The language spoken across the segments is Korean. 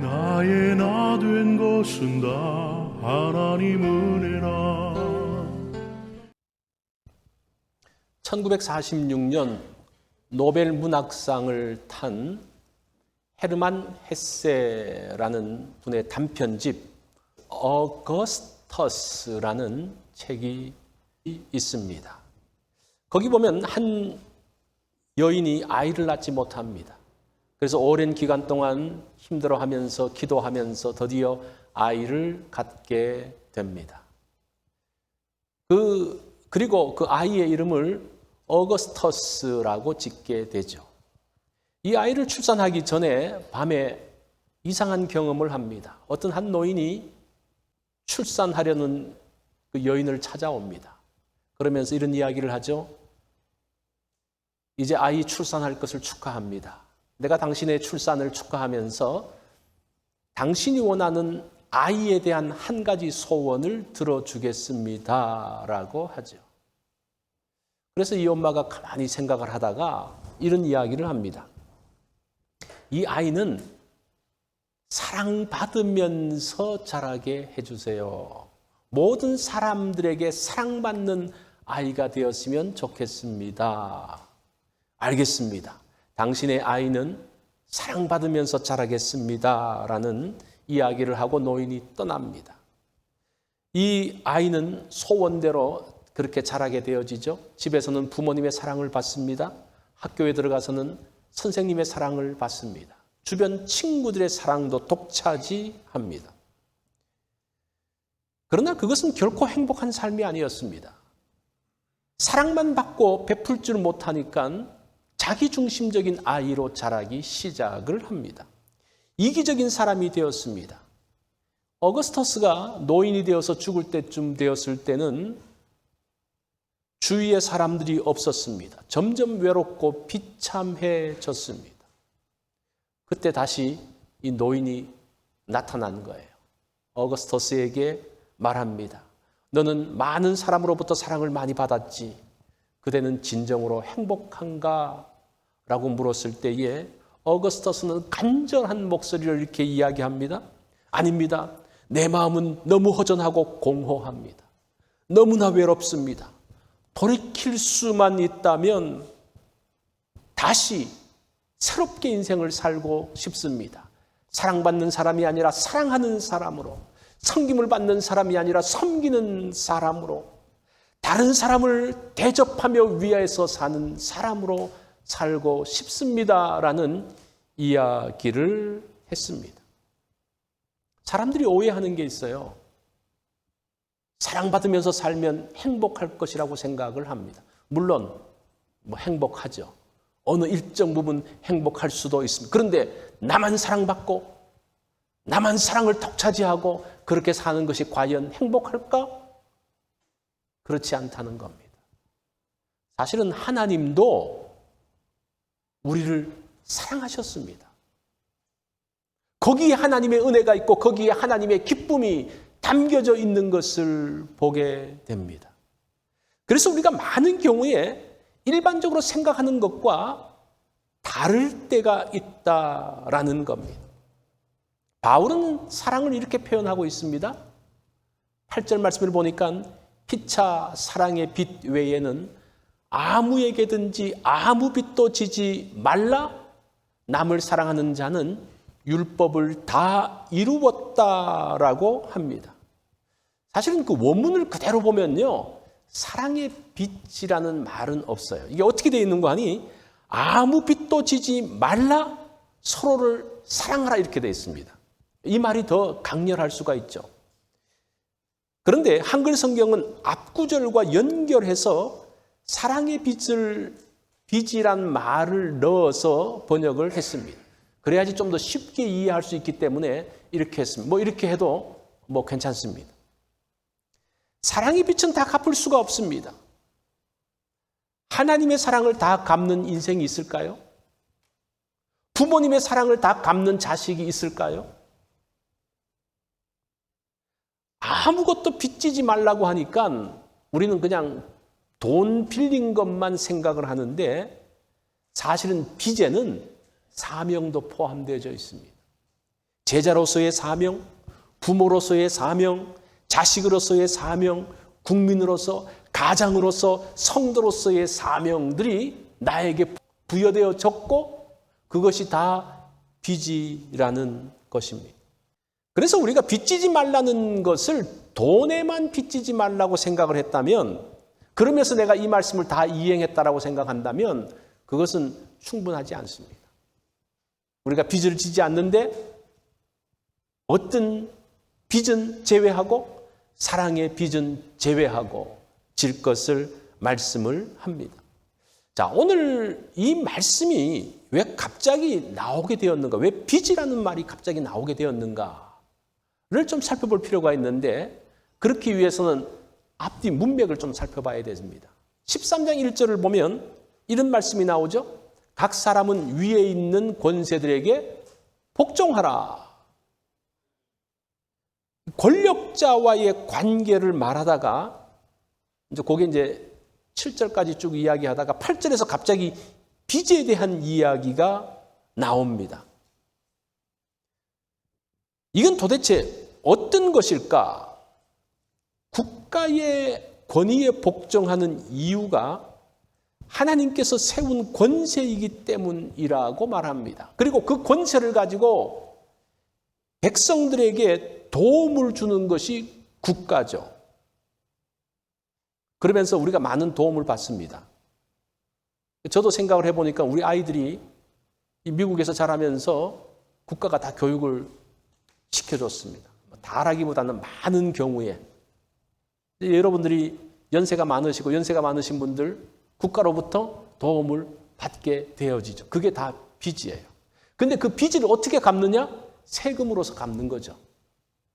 나의 나 된 것은 다 하나님 은혜라 1946년 노벨 문학상을 탄 헤르만 헤세라는 분의 단편집 어거스터스라는 책이 있습니다. 거기 보면 한 여인이 아이를 낳지 못합니다. 그래서 오랜 기간 동안 힘들어하면서 기도하면서 드디어 아이를 갖게 됩니다. 그 그리고 그 아이의 이름을 어거스터스라고 짓게 되죠. 이 아이를 출산하기 전에 밤에 이상한 경험을 합니다. 어떤 한 노인이 출산하려는 그 여인을 찾아옵니다. 그러면서 이런 이야기를 하죠. 이제 아이 출산할 것을 축하합니다. 내가 당신의 출산을 축하하면서 당신이 원하는 아이에 대한 한 가지 소원을 들어주겠습니다. 라고 하죠. 그래서 이 엄마가 가만히 생각을 하다가 이런 이야기를 합니다. 이 아이는 사랑받으면서 자라게 해주세요. 모든 사람들에게 사랑받는 아이가 되었으면 좋겠습니다. 알겠습니다. 당신의 아이는 사랑받으면서 자라겠습니다. 라는 이야기를 하고 노인이 떠납니다. 이 아이는 소원대로 그렇게 자라게 되어지죠. 집에서는 부모님의 사랑을 받습니다. 학교에 들어가서는 선생님의 사랑을 받습니다. 주변 친구들의 사랑도 독차지합니다. 그러나 그것은 결코 행복한 삶이 아니었습니다. 사랑만 받고 베풀 줄 못하니까 자기중심적인 아이로 자라기 시작을 합니다. 이기적인 사람이 되었습니다. 어거스터스가 노인이 되어서 죽을 때쯤 되었을 때는 주위에 사람들이 없었습니다. 점점 외롭고 비참해졌습니다. 그때 다시 이 노인이 나타난 거예요. 어거스터스에게 말합니다. 너는 많은 사람으로부터 사랑을 많이 받았지. 그대는 진정으로 행복한가? 라고 물었을 때에 어거스터스는 간절한 목소리를 이렇게 이야기합니다. 아닙니다. 내 마음은 너무 허전하고 공허합니다. 너무나 외롭습니다. 돌이킬 수만 있다면 다시 새롭게 인생을 살고 싶습니다. 사랑받는 사람이 아니라 사랑하는 사람으로, 섬김을 받는 사람이 아니라 섬기는 사람으로, 다른 사람을 대접하며 위하여서 사는 사람으로 살고 싶습니다라는 이야기를 했습니다. 사람들이 오해하는 게 있어요. 사랑받으면서 살면 행복할 것이라고 생각을 합니다. 물론 뭐 행복하죠. 어느 일정 부분 행복할 수도 있습니다. 그런데 나만 사랑받고 나만 사랑을 독차지하고 그렇게 사는 것이 과연 행복할까? 그렇지 않다는 겁니다. 사실은 하나님도 우리를 사랑하셨습니다. 거기에 하나님의 은혜가 있고 거기에 하나님의 기쁨이 담겨져 있는 것을 보게 됩니다. 그래서 우리가 많은 경우에 일반적으로 생각하는 것과 다를 때가 있다라는 겁니다. 바울은 사랑을 이렇게 표현하고 있습니다. 8절 말씀을 보니까 피차 사랑의 빛 외에는 아무에게든지 아무 빛도 지지 말라 남을 사랑하는 자는 율법을 다 이루었다라고 합니다. 사실은 그 원문을 그대로 보면요. 사랑의 빛이라는 말은 없어요. 이게 어떻게 되어 있는 거 아니? 아무 빛도 지지 말라 서로를 사랑하라 이렇게 되어 있습니다. 이 말이 더 강렬할 수가 있죠. 그런데 한글 성경은 앞구절과 연결해서 사랑의 빛을 빛이란 말을 넣어서 번역을 했습니다. 그래야지 좀 더 쉽게 이해할 수 있기 때문에 이렇게 했습니다. 뭐 이렇게 해도 뭐 괜찮습니다. 사랑의 빛은 다 갚을 수가 없습니다. 하나님의 사랑을 다 갚는 인생이 있을까요? 부모님의 사랑을 다 갚는 자식이 있을까요? 아무것도 빚지지 말라고 하니까 우리는 그냥 돈 빌린 것만 생각을 하는데 사실은 빚에는 사명도 포함되어 있습니다. 제자로서의 사명, 부모로서의 사명, 자식으로서의 사명, 국민으로서, 가장으로서, 성도로서의 사명들이 나에게 부여되어졌고 그것이 다 빚이라는 것입니다. 그래서 우리가 빚지지 말라는 것을 돈에만 빚지지 말라고 생각을 했다면 그러면서 내가 이 말씀을 다 이행했다라고 생각한다면 그것은 충분하지 않습니다. 우리가 빚을 지지 않는데 어떤 빚은 제외하고 사랑의 빚은 제외하고 질 것을 말씀을 합니다. 자, 오늘 이 말씀이 왜 갑자기 나오게 되었는가? 왜 빚이라는 말이 갑자기 나오게 되었는가를 좀 살펴볼 필요가 있는데 그렇기 위해서는 앞뒤 문맥을 좀 살펴봐야 됩니다. 13장 1절을 보면 이런 말씀이 나오죠. 각 사람은 위에 있는 권세들에게 복종하라. 권력자와의 관계를 말하다가 이제 그게 이제 7절까지 쭉 이야기하다가 8절에서 갑자기 빚에 대한 이야기가 나옵니다. 이건 도대체 어떤 것일까? 국가의 권위에 복종하는 이유가 하나님께서 세운 권세이기 때문이라고 말합니다. 그리고 그 권세를 가지고 백성들에게 도움을 주는 것이 국가죠. 그러면서 우리가 많은 도움을 받습니다. 저도 생각을 해보니까 우리 아이들이 미국에서 자라면서 국가가 다 교육을 시켜줬습니다. 뭐 다라기보다는 많은 경우에 여러분들이 연세가 많으시고 연세가 많으신 분들 국가로부터 도움을 받게 되어지죠. 그게 다 빚이에요. 근데 그 빚을 어떻게 갚느냐? 세금으로서 갚는 거죠.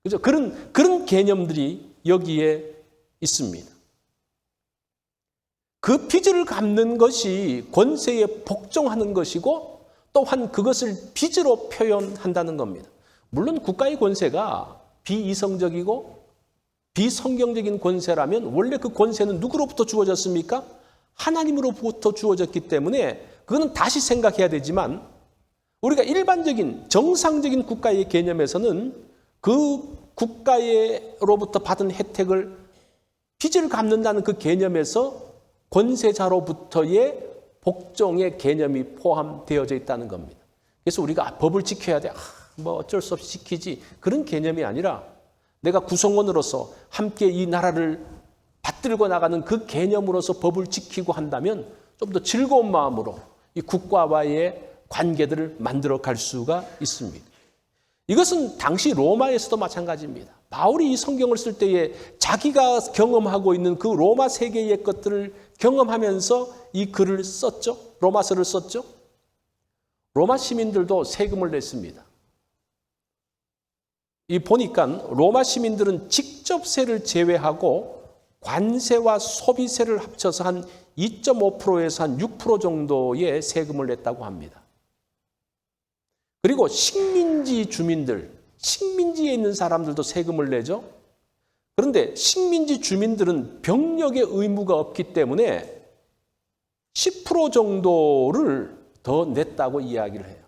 그죠? 그런, 그런 개념들이 여기에 있습니다. 그 빚을 갚는 것이 권세에 복종하는 것이고 또한 그것을 빚으로 표현한다는 겁니다. 물론 국가의 권세가 비이성적이고 비성경적인 권세라면 원래 그 권세는 누구로부터 주어졌습니까? 하나님으로부터 주어졌기 때문에 그거는 다시 생각해야 되지만 우리가 일반적인 정상적인 국가의 개념에서는 그 국가로부터 받은 혜택을 빚을 갚는다는 그 개념에서 권세자로부터의 복종의 개념이 포함되어져 있다는 겁니다. 그래서 우리가 법을 지켜야 돼. 아, 뭐 어쩔 수 없이 지키지. 그런 개념이 아니라 내가 구성원으로서 함께 이 나라를 받들고 나가는 그 개념으로서 법을 지키고 한다면 좀 더 즐거운 마음으로 이 국가와의 관계들을 만들어 갈 수가 있습니다. 이것은 당시 로마에서도 마찬가지입니다. 바울이 이 성경을 쓸 때에 자기가 경험하고 있는 그 로마 세계의 것들을 경험하면서 이 글을 썼죠. 로마서를 썼죠. 로마 시민들도 세금을 냈습니다. 이 보니까 로마 시민들은 직접세를 제외하고 관세와 소비세를 합쳐서 한 2.5%에서 한 6% 정도의 세금을 냈다고 합니다. 그리고 식민지 주민들, 식민지에 있는 사람들도 세금을 내죠. 그런데 식민지 주민들은 병력의 의무가 없기 때문에 10% 정도를 더 냈다고 이야기를 해요.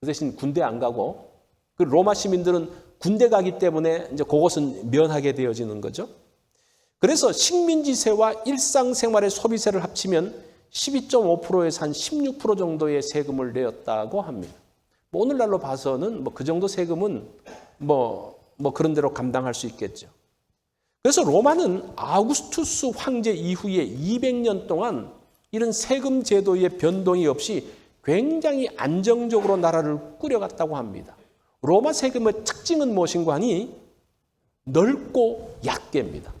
그 대신 군대 안 가고 그 로마 시민들은 군대 가기 때문에 이제 그것은 면하게 되어지는 거죠. 그래서 식민지세와 일상생활의 소비세를 합치면 12.5%에서 한 16% 정도의 세금을 내었다고 합니다. 뭐 오늘날로 봐서는 뭐 그 정도 세금은 뭐, 뭐 그런 대로 감당할 수 있겠죠. 그래서 로마는 아우구스투스 황제 이후에 200년 동안 이런 세금 제도의 변동이 없이 굉장히 안정적으로 나라를 꾸려갔다고 합니다. 로마 세금의 특징은 무엇인가 하니 넓고 얕게입니다.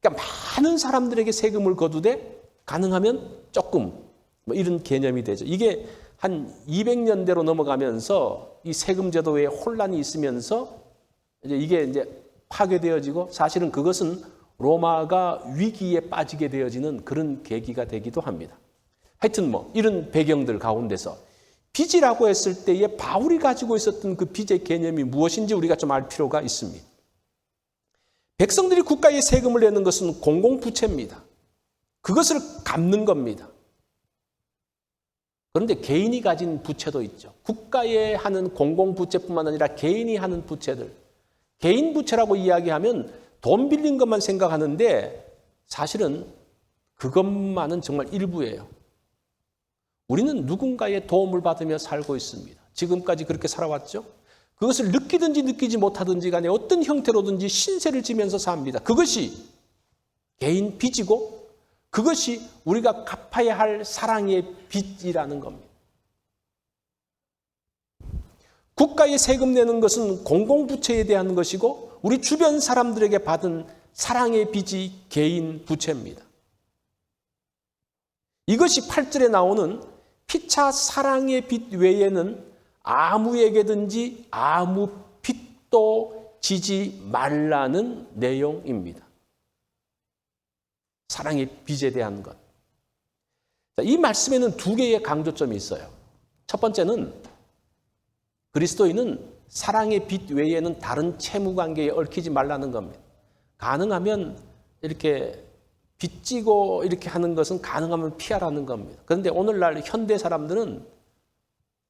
그러니까 많은 사람들에게 세금을 거두되 가능하면 조금 뭐 이런 개념이 되죠. 이게 한 200년대로 넘어가면서 이 세금 제도에 혼란이 있으면서 이제 이게 이제 파괴되어지고 사실은 그것은 로마가 위기에 빠지게 되어지는 그런 계기가 되기도 합니다. 하여튼 뭐 이런 배경들 가운데서 빚이라고 했을 때에 바울이 가지고 있었던 그 빚의 개념이 무엇인지 우리가 좀 알 필요가 있습니다. 백성들이 국가에 세금을 내는 것은 공공부채입니다. 그것을 갚는 겁니다. 그런데 개인이 가진 부채도 있죠. 국가에 하는 공공부채뿐만 아니라 개인이 하는 부채들. 개인 부채라고 이야기하면 돈 빌린 것만 생각하는데 사실은 그것만은 정말 일부예요. 우리는 누군가의 도움을 받으며 살고 있습니다. 지금까지 그렇게 살아왔죠? 그것을 느끼든지 느끼지 못하든지 간에 어떤 형태로든지 신세를 지면서 삽니다. 그것이 개인 빚이고 그것이 우리가 갚아야 할 사랑의 빚이라는 겁니다. 국가에 세금 내는 것은 공공부채에 대한 것이고 우리 주변 사람들에게 받은 사랑의 빚이 개인 부채입니다. 이것이 8절에 나오는 피차 사랑의 빚 외에는 아무에게든지 아무 빚도 지지 말라는 내용입니다. 사랑의 빚에 대한 것. 이 말씀에는 두 개의 강조점이 있어요. 첫 번째는 그리스도인은 사랑의 빚 외에는 다른 채무 관계에 얽히지 말라는 겁니다. 가능하면 이렇게 빚지고 이렇게 하는 것은 가능하면 피하라는 겁니다. 그런데 오늘날 현대 사람들은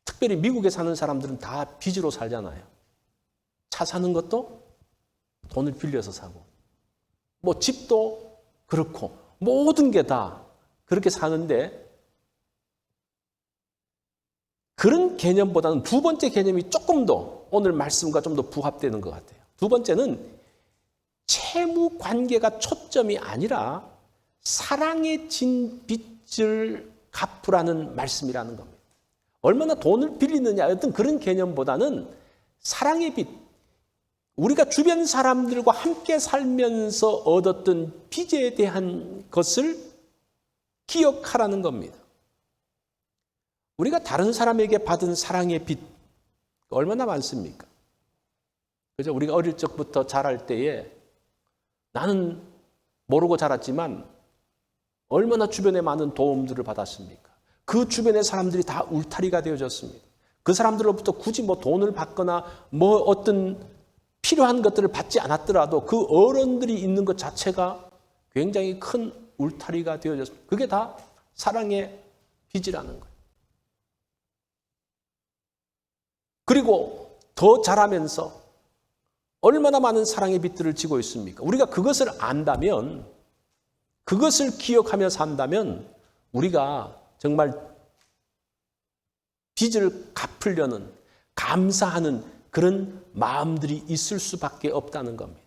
특별히 미국에 사는 사람들은 다 빚으로 살잖아요. 차 사는 것도 돈을 빌려서 사고, 뭐 집도 그렇고, 모든 게 다 그렇게 사는데, 그런 개념보다는 두 번째 개념이 조금 더 오늘 말씀과 좀 더 부합되는 것 같아요. 두 번째는 채무 관계가 초점이 아니라 사랑의 진 빚을 갚으라는 말씀이라는 겁니다. 얼마나 돈을 빌리느냐 어떤 그런 개념보다는 사랑의 빚, 우리가 주변 사람들과 함께 살면서 얻었던 빚에 대한 것을 기억하라는 겁니다. 우리가 다른 사람에게 받은 사랑의 빚 얼마나 많습니까? 그죠? 우리가 어릴 적부터 자랄 때에 나는 모르고 자랐지만 얼마나 주변에 많은 도움들을 받았습니까? 그 주변의 사람들이 다 울타리가 되어졌습니다. 그 사람들로부터 굳이 뭐 돈을 받거나 뭐 어떤 필요한 것들을 받지 않았더라도 그 어른들이 있는 것 자체가 굉장히 큰 울타리가 되어졌습니다. 그게 다 사랑의 빚이라는 거예요. 그리고 더 자라면서 얼마나 많은 사랑의 빚들을 지고 있습니까? 우리가 그것을 안다면, 그것을 기억하며 산다면, 우리가 정말 빚을 갚으려는, 감사하는 그런 마음들이 있을 수밖에 없다는 겁니다.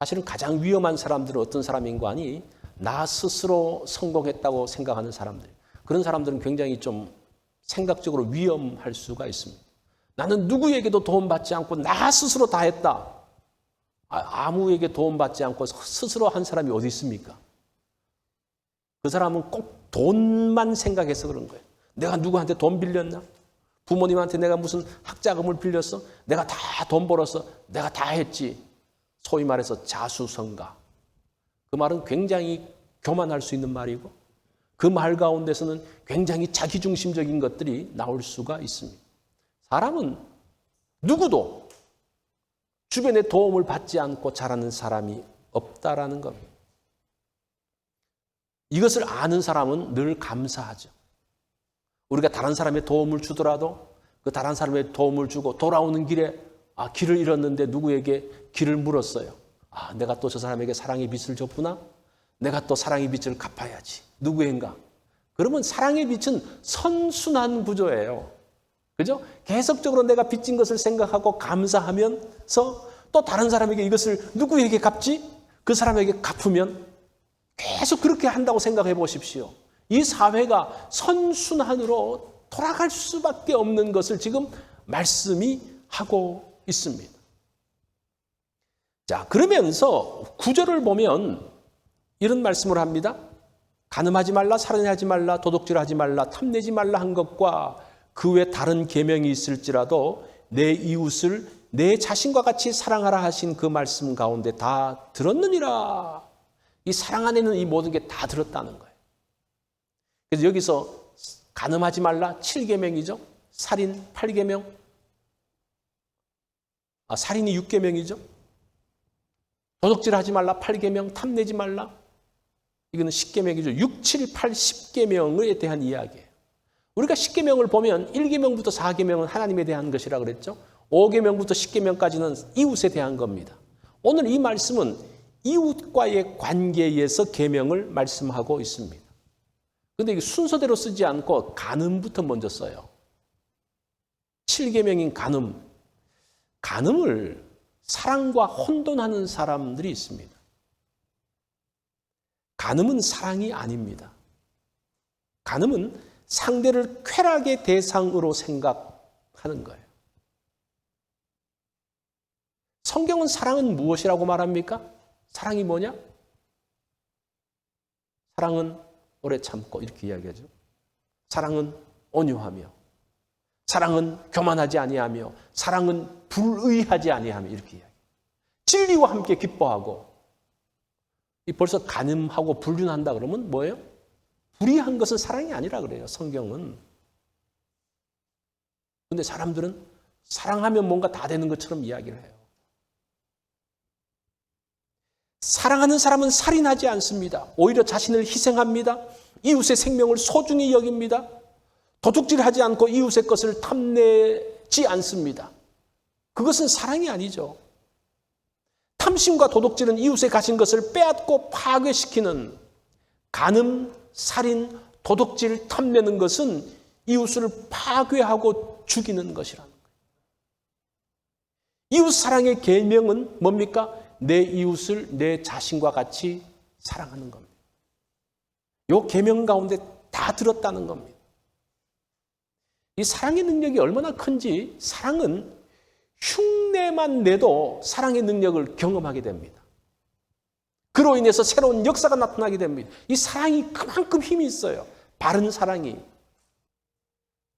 사실은 가장 위험한 사람들은 어떤 사람인 거 아니? 나 스스로 성공했다고 생각하는 사람들. 그런 사람들은 굉장히 좀 생각적으로 위험할 수가 있습니다. 나는 누구에게도 도움받지 않고 나 스스로 다 했다. 아, 아무에게 도움받지 않고 스스로 한 사람이 어디 있습니까? 그 사람은 꼭 돈만 생각해서 그런 거예요. 내가 누구한테 돈 빌렸나? 부모님한테 내가 무슨 학자금을 빌렸어? 내가 다 돈 벌었어? 내가 다 했지. 소위 말해서 자수성가. 그 말은 굉장히 교만할 수 있는 말이고 그 말 가운데서는 굉장히 자기중심적인 것들이 나올 수가 있습니다. 사람은 누구도 주변의 도움을 받지 않고 자라는 사람이 없다라는 겁니다. 이것을 아는 사람은 늘 감사하죠. 우리가 다른 사람의 도움을 주더라도 그 다른 사람의 도움을 주고 돌아오는 길에 아, 길을 잃었는데 누구에게 길을 물었어요. 아, 내가 또 저 사람에게 사랑의 빚을 줬구나? 내가 또 사랑의 빚을 갚아야지. 누구인가? 그러면 사랑의 빚은 선순환 구조예요. 그죠? 계속적으로 내가 빚진 것을 생각하고 감사하면서 또 다른 사람에게 이것을 누구에게 갚지? 그 사람에게 갚으면 계속 그렇게 한다고 생각해 보십시오. 이 사회가 선순환으로 돌아갈 수밖에 없는 것을 지금 말씀이 하고 있습니다. 자, 그러면서 구절을 보면 이런 말씀을 합니다. 가늠하지 말라, 살인하지 말라, 도둑질하지 말라, 탐내지 말라 한 것과 그 외 다른 계명이 있을지라도 내 이웃을 내 자신과 같이 사랑하라 하신 그 말씀 가운데 다 들었느니라. 이 사랑 안에는 이 모든 게 다 들었다는 거예요. 그래서 여기서 가늠하지 말라 7계명이죠. 살인 8계명. 아, 살인이 6계명이죠. 도둑질 하지 말라 8계명, 탐내지 말라. 이거는 10계명이죠. 6, 7, 8, 10계명에 대한 이야기예요. 우리가 10계명을 보면 1계명부터 4계명은 하나님에 대한 것이라 그랬죠. 5계명부터 10계명까지는 이웃에 대한 겁니다. 오늘 이 말씀은 이웃과의 관계에서 계명을 말씀하고 있습니다. 근데 이게 순서대로 쓰지 않고 간음부터 먼저 써요. 7계명인 간음. 간음을 사랑과 혼돈하는 사람들이 있습니다. 간음은 사랑이 아닙니다. 간음은 상대를 쾌락의 대상으로 생각하는 거예요. 성경은 사랑은 무엇이라고 말합니까? 사랑이 뭐냐? 사랑은 오래 참고 이렇게 이야기하죠. 사랑은 온유하며 사랑은 교만하지 아니하며 사랑은 불의하지 아니하며 이렇게 이야기. 진리와 함께 기뻐하고 이 벌써 간음하고 불륜한다 그러면 뭐예요? 불의한 것은 사랑이 아니라 그래요. 성경은. 근데 사람들은 사랑하면 뭔가 다 되는 것처럼 이야기를 해요. 사랑하는 사람은 살인하지 않습니다. 오히려 자신을 희생합니다. 이웃의 생명을 소중히 여깁니다. 도둑질하지 않고 이웃의 것을 탐내지 않습니다. 그것은 사랑이 아니죠. 탐심과 도둑질은 이웃에 가진 것을 빼앗고 파괴시키는 간음, 살인, 도둑질, 탐내는 것은 이웃을 파괴하고 죽이는 것이라는 거예요. 이웃 사랑의 계명은 뭡니까? 내 이웃을 내 자신과 같이 사랑하는 겁니다. 요 계명 가운데 다 들었다는 겁니다. 이 사랑의 능력이 얼마나 큰지 사랑은 흉내만 내도 사랑의 능력을 경험하게 됩니다. 그로 인해서 새로운 역사가 나타나게 됩니다. 이 사랑이 그만큼 힘이 있어요. 바른 사랑이.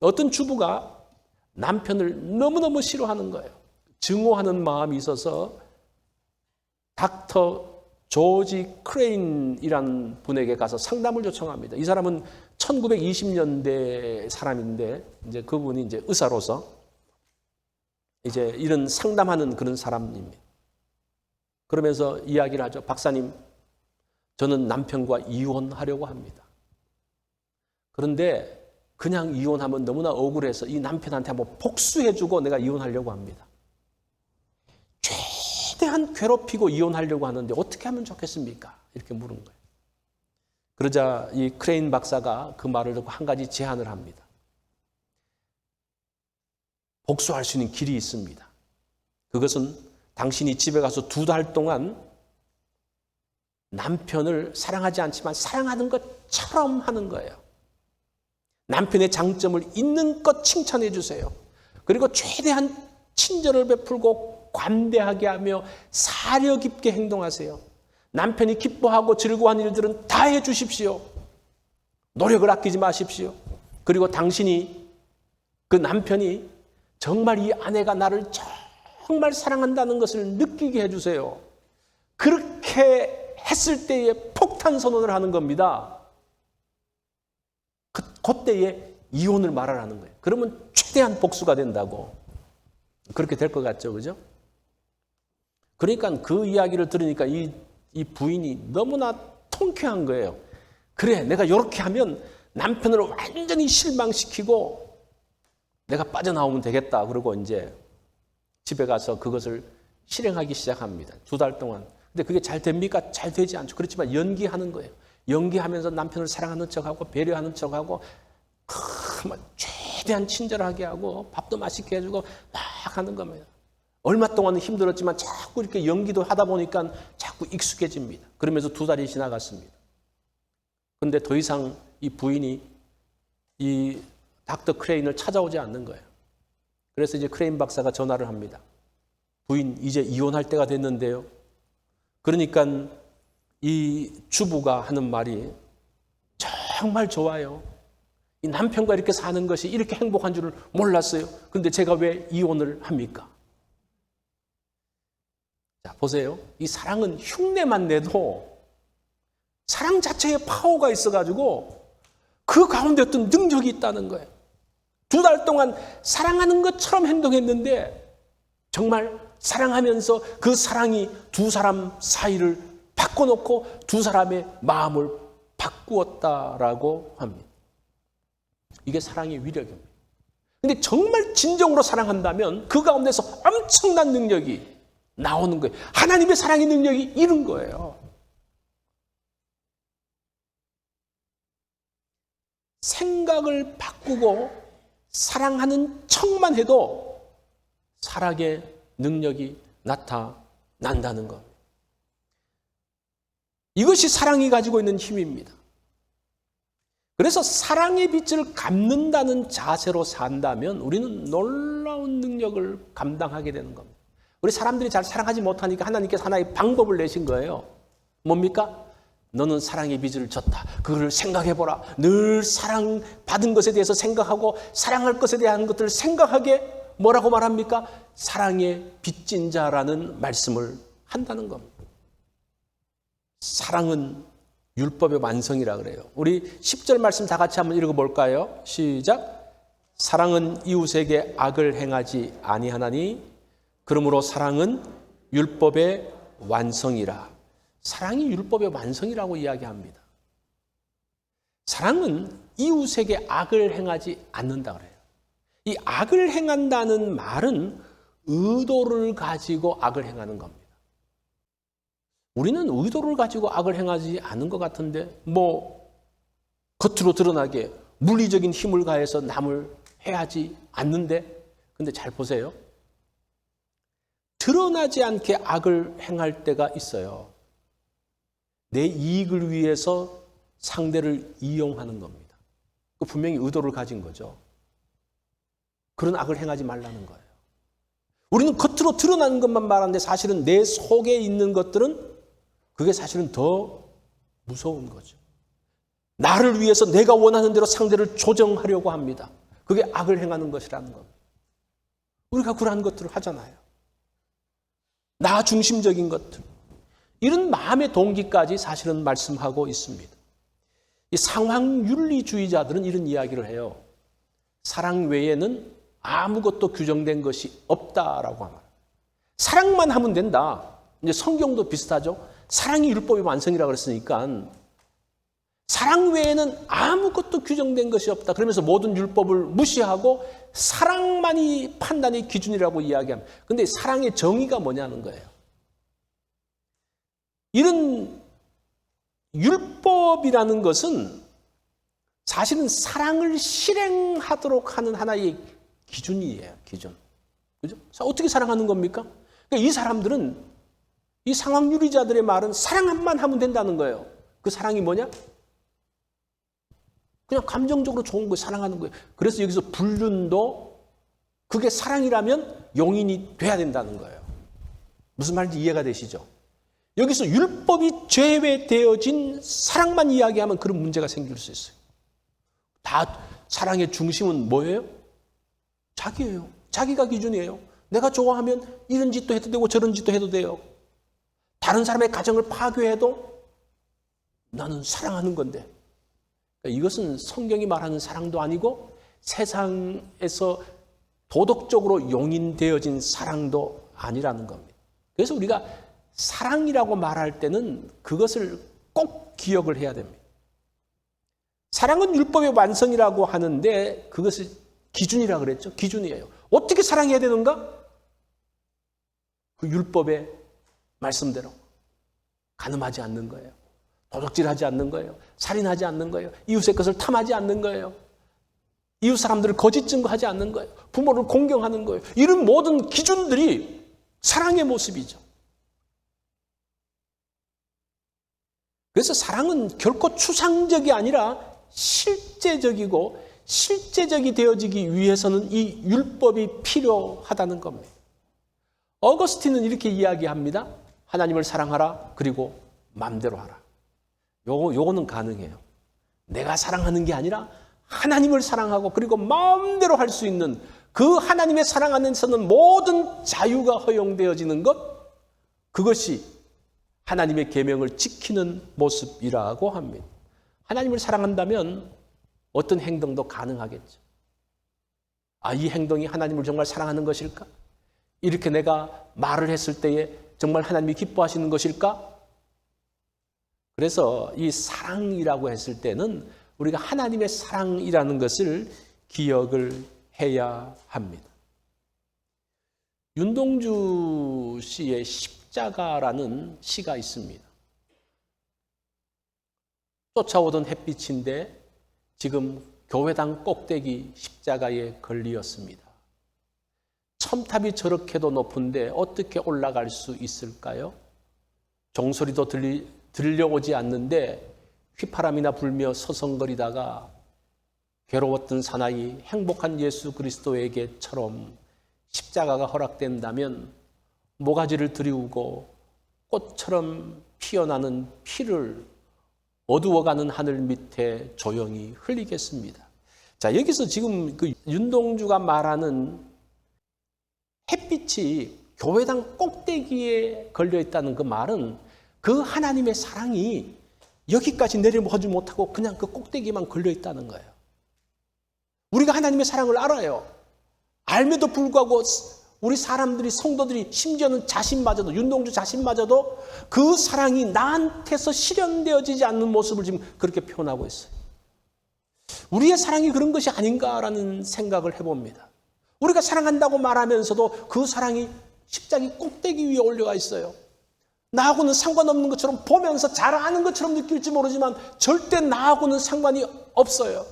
어떤 주부가 남편을 너무너무 싫어하는 거예요. 증오하는 마음이 있어서 닥터 조지 크레인이라는 분에게 가서 상담을 요청합니다. 이 사람은 1920년대 사람인데 이제 그분이 이제 의사로서 이제 이런 상담하는 그런 사람입니다. 그러면서 이야기를 하죠. 박사님, 저는 남편과 이혼하려고 합니다. 그런데 그냥 이혼하면 너무나 억울해서 이 남편한테 한번 복수해주고 내가 이혼하려고 합니다. 최대한 괴롭히고 이혼하려고 하는데 어떻게 하면 좋겠습니까? 이렇게 물은 거예요. 그러자 이 크레인 박사가 그 말을 듣고 한 가지 제안을 합니다. 복수할 수 있는 길이 있습니다. 그것은 당신이 집에 가서 두 달 동안 남편을 사랑하지 않지만 사랑하는 것처럼 하는 거예요. 남편의 장점을 있는 것 칭찬해 주세요. 그리고 최대한 친절을 베풀고 관대하게 하며 사려 깊게 행동하세요. 남편이 기뻐하고 즐거워한 일들은 다 해 주십시오. 노력을 아끼지 마십시오. 그리고 당신이 그 남편이 정말 이 아내가 나를 정 말 사랑한다는 것을 느끼게 해주세요. 그렇게 했을 때에 폭탄 선언을 하는 겁니다. 그, 그때에 이혼을 말하라는 거예요. 그러면 최대한 복수가 된다고. 그렇게 될 것 같죠, 그죠? 그러니까 그 이야기를 들으니까 이, 이 부인이 너무나 통쾌한 거예요. 그래, 내가 이렇게 하면 남편을 완전히 실망시키고 내가 빠져나오면 되겠다. 그러고 이제 집에 가서 그것을 실행하기 시작합니다. 두 달 동안. 근데 그게 잘 됩니까? 잘 되지 않죠. 그렇지만 연기하는 거예요. 연기하면서 남편을 사랑하는 척하고 배려하는 척하고 그 최대한 친절하게 하고 밥도 맛있게 해주고 막 하는 겁니다. 얼마 동안은 힘들었지만 자꾸 이렇게 연기도 하다 보니까 자꾸 익숙해집니다. 그러면서 두 달이 지나갔습니다. 근데 더 이상 이 부인이 이 닥터 크레인을 찾아오지 않는 거예요. 그래서 이제 크레인 박사가 전화를 합니다. 부인, 이제 이혼할 때가 됐는데요. 그러니까 이 주부가 하는 말이 정말 좋아요. 이 남편과 이렇게 사는 것이 이렇게 행복한 줄을 몰랐어요. 근데 제가 왜 이혼을 합니까? 자, 보세요. 이 사랑은 흉내만 내도 사랑 자체에 파워가 있어가지고 그 가운데 어떤 능력이 있다는 거예요. 두 달 동안 사랑하는 것처럼 행동했는데 정말 사랑하면서 그 사랑이 두 사람 사이를 바꿔놓고 두 사람의 마음을 바꾸었다라고 합니다. 이게 사랑의 위력입니다. 근데 정말 진정으로 사랑한다면 그 가운데서 엄청난 능력이 나오는 거예요. 하나님의 사랑의 능력이 이런 거예요. 생각을 바꾸고 사랑하는 척만 해도 사랑의 능력이 나타난다는 것. 이것이 사랑이 가지고 있는 힘입니다. 그래서 사랑의 빛을 갚는다는 자세로 산다면 우리는 놀라운 능력을 감당하게 되는 겁니다. 우리 사람들이 잘 사랑하지 못하니까 하나님께서 하나의 방법을 내신 거예요. 뭡니까? 너는 사랑의 빚을 졌다. 그걸 생각해보라. 늘 사랑받은 것에 대해서 생각하고 사랑할 것에 대한 것들을 생각하게 뭐라고 말합니까? 사랑의 빚진 자라는 말씀을 한다는 겁니다. 사랑은 율법의 완성이라 그래요. 우리 10절 말씀 다 같이 한번 읽어 볼까요? 시작. 사랑은 이웃에게 악을 행하지 아니하나니 그러므로 사랑은 율법의 완성이라. 사랑이 율법의 완성이라고 이야기합니다. 사랑은 이웃에게 악을 행하지 않는다 그래요. 이 악을 행한다는 말은 의도를 가지고 악을 행하는 겁니다. 우리는 의도를 가지고 악을 행하지 않은 것 같은데, 뭐, 겉으로 드러나게 물리적인 힘을 가해서 남을 해하지 않는데, 근데 잘 보세요. 드러나지 않게 악을 행할 때가 있어요. 내 이익을 위해서 상대를 이용하는 겁니다. 그 분명히 의도를 가진 거죠. 그런 악을 행하지 말라는 거예요. 우리는 겉으로 드러나는 것만 말하는데 사실은 내 속에 있는 것들은 그게 사실은 더 무서운 거죠. 나를 위해서 내가 원하는 대로 상대를 조정하려고 합니다. 그게 악을 행하는 것이라는 겁니다. 우리가 그러한 것들을 하잖아요. 나 중심적인 것들. 이런 마음의 동기까지 사실은 말씀하고 있습니다. 이 상황 윤리주의자들은 이런 이야기를 해요. 사랑 외에는 아무것도 규정된 것이 없다라고 합니다. 사랑만 하면 된다. 이제 성경도 비슷하죠. 사랑이 율법의 완성이라고 그랬으니까 사랑 외에는 아무것도 규정된 것이 없다. 그러면서 모든 율법을 무시하고 사랑만이 판단의 기준이라고 이야기합니다. 근데 사랑의 정의가 뭐냐는 거예요. 이런 율법이라는 것은 사실은 사랑을 실행하도록 하는 하나의 기준이에요, 기준. 그죠? 어떻게 사랑하는 겁니까? 그러니까 이 사람들은 이 상황 유리자들의 말은 사랑만 하면 된다는 거예요. 그 사랑이 뭐냐? 그냥 감정적으로 좋은 거 사랑하는 거예요. 그래서 여기서 불륜도 그게 사랑이라면 용인이 돼야 된다는 거예요. 무슨 말인지 이해가 되시죠? 여기서 율법이 제외되어진 사랑만 이야기하면 그런 문제가 생길 수 있어요. 다 사랑의 중심은 뭐예요? 자기예요. 자기가 기준이에요. 내가 좋아하면 이런 짓도 해도 되고 저런 짓도 해도 돼요. 다른 사람의 가정을 파괴해도 나는 사랑하는 건데. 그러니까 이것은 성경이 말하는 사랑도 아니고 세상에서 도덕적으로 용인되어진 사랑도 아니라는 겁니다. 그래서 우리가 사랑이라고 말할 때는 그것을 꼭 기억을 해야 됩니다. 사랑은 율법의 완성이라고 하는데 그것을 기준이라 그랬죠. 기준이에요. 어떻게 사랑해야 되는가? 그 율법의 말씀대로 가늠하지 않는 거예요. 도둑질하지 않는 거예요. 살인하지 않는 거예요. 이웃의 것을 탐하지 않는 거예요. 이웃 사람들을 거짓 증거하지 않는 거예요. 부모를 공경하는 거예요. 이런 모든 기준들이 사랑의 모습이죠. 그래서 사랑은 결코 추상적이 아니라 실제적이고 실제적이 되어지기 위해서는 이 율법이 필요하다는 겁니다. 어거스틴은 이렇게 이야기합니다. 하나님을 사랑하라. 그리고 마음대로 하라. 요거, 요거는 가능해요. 내가 사랑하는 게 아니라 하나님을 사랑하고 그리고 마음대로 할 수 있는 그 하나님의 사랑 안에서는 모든 자유가 허용되어지는 것, 그것이 하나님의 계명을 지키는 모습이라고 합니다. 하나님을 사랑한다면 어떤 행동도 가능하겠죠. 아, 이 행동이 하나님을 정말 사랑하는 것일까? 이렇게 내가 말을 했을 때에 정말 하나님이 기뻐하시는 것일까? 그래서 이 사랑이라고 했을 때는 우리가 하나님의 사랑이라는 것을 기억을 해야 합니다. 윤동주 씨의 십자가라는 시가 있습니다. 쫓아오던 햇빛인데 지금 교회당 꼭대기 십자가에 걸리었습니다. 첨탑이 저렇게도 높은데 어떻게 올라갈 수 있을까요? 종소리도 들리, 들려오지 않는데 휘파람이나 불며 서성거리다가 괴로웠던 사나이 행복한 예수 그리스도에게처럼 십자가가 허락된다면 모가지를 들이우고 꽃처럼 피어나는 피를 어두워가는 하늘 밑에 조용히 흘리겠습니다. 자, 여기서 지금 그 윤동주가 말하는 햇빛이 교회당 꼭대기에 걸려 있다는 그 말은 그 하나님의 사랑이 여기까지 내려오지 못하고 그냥 그 꼭대기만 걸려 있다는 거예요. 우리가 하나님의 사랑을 알아요. 알면도 불구하고 우리 사람들이 성도들이 심지어는 자신마저도 윤동주 자신마저도 그 사랑이 나한테서 실현되어지지 않는 모습을 지금 그렇게 표현하고 있어요. 우리의 사랑이 그런 것이 아닌가라는 생각을 해봅니다. 우리가 사랑한다고 말하면서도 그 사랑이 십자기 꼭대기 위에 올려가 있어요. 나하고는 상관없는 것처럼 보면서 잘 아는 것처럼 느낄지 모르지만 절대 나하고는 상관이 없어요.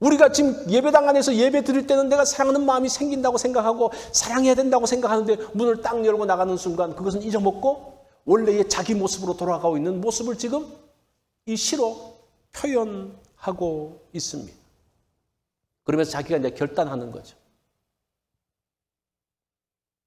우리가 지금 예배당 안에서 예배 드릴 때는 내가 사랑하는 마음이 생긴다고 생각하고 사랑해야 된다고 생각하는데 문을 딱 열고 나가는 순간 그것은 잊어먹고 원래의 자기 모습으로 돌아가고 있는 모습을 지금 이 시로 표현하고 있습니다. 그러면서 자기가 이제 결단하는 거죠.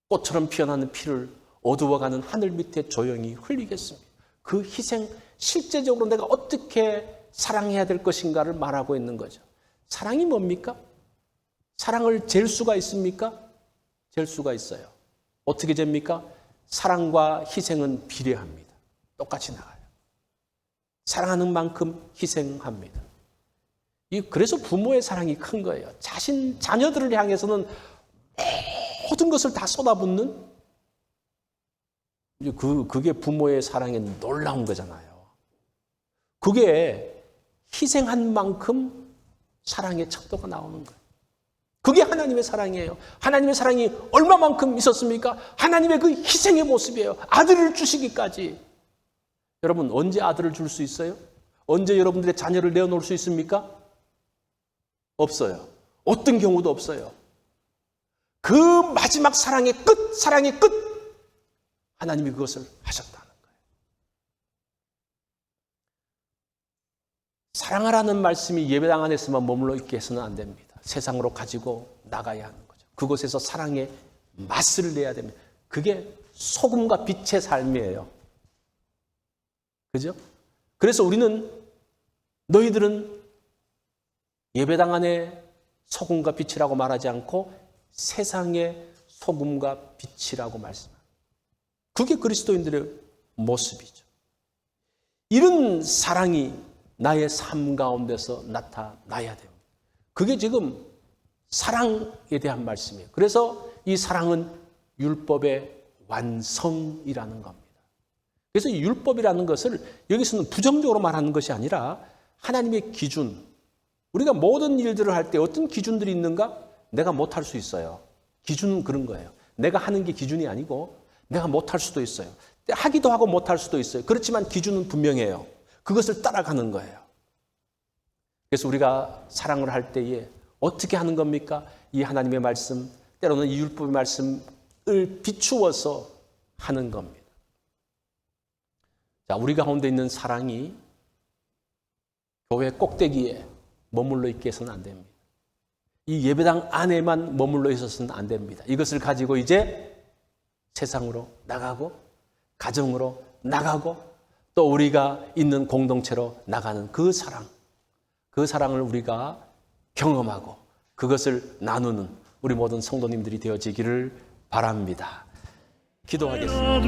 꽃처럼 피어나는 피를 어두워가는 하늘 밑에 조용히 흘리겠습니다. 그 희생, 실제적으로 내가 어떻게 사랑해야 될 것인가를 말하고 있는 거죠. 사랑이 뭡니까? 사랑을 잴 수가 있습니까? 잴 수가 있어요. 어떻게 됩니까? 사랑과 희생은 비례합니다. 똑같이 나가요. 사랑하는 만큼 희생합니다. 이 그래서 부모의 사랑이 큰 거예요. 자신 자녀들을 향해서는 모든 것을 다 쏟아붓는 그 그게 부모의 사랑의 놀라운 거잖아요. 그게 희생한 만큼 사랑의 척도가 나오는 거예요. 그게 하나님의 사랑이에요. 하나님의 사랑이 얼마만큼 있었습니까? 하나님의 그 희생의 모습이에요. 아들을 주시기까지. 여러분, 언제 아들을 줄 수 있어요? 언제 여러분들의 자녀를 내어놓을 수 있습니까? 없어요. 어떤 경우도 없어요. 그 마지막 사랑의 끝, 사랑의 끝! 하나님이 그것을 하셨다는 거예요. 사랑하라는 말씀이 예배당 안에서만 머물러 있게 해서는 안 됩니다. 세상으로 가지고 나가야 하는 거죠. 그곳에서 사랑의 맛을 내야 됩니다. 그게 소금과 빛의 삶이에요. 그죠? 그래서 우리는 너희들은 예배당 안에 소금과 빛이라고 말하지 않고 세상의 소금과 빛이라고 말씀합니다. 그게 그리스도인들의 모습이죠. 이런 사랑이 나의 삶 가운데서 나타나야 됩니다. 그게 지금 사랑에 대한 말씀이에요. 그래서 이 사랑은 율법의 완성이라는 겁니다. 그래서 이 율법이라는 것을 여기서는 부정적으로 말하는 것이 아니라 하나님의 기준. 우리가 모든 일들을 할 때 어떤 기준들이 있는가? 내가 못할 수 있어요. 기준은 그런 거예요. 내가 하는 게 기준이 아니고 내가 못할 수도 있어요. 하기도 하고 못할 수도 있어요. 그렇지만 기준은 분명해요. 그것을 따라가는 거예요. 그래서 우리가 사랑을 할 때에 어떻게 하는 겁니까? 이 하나님의 말씀, 때로는 이 율법의 말씀을 비추어서 하는 겁니다. 자, 우리 가운데 있는 사랑이 교회 꼭대기에 머물러 있게 해서는 안 됩니다. 이 예배당 안에만 머물러 있어서는 안 됩니다. 이것을 가지고 이제 세상으로 나가고 가정으로 나가고 또 우리가 있는 공동체로 나가는 그 사랑, 그 사랑을 우리가 경험하고 그것을 나누는 우리 모든 성도님들이 되어지기를 바랍니다. 기도하겠습니다.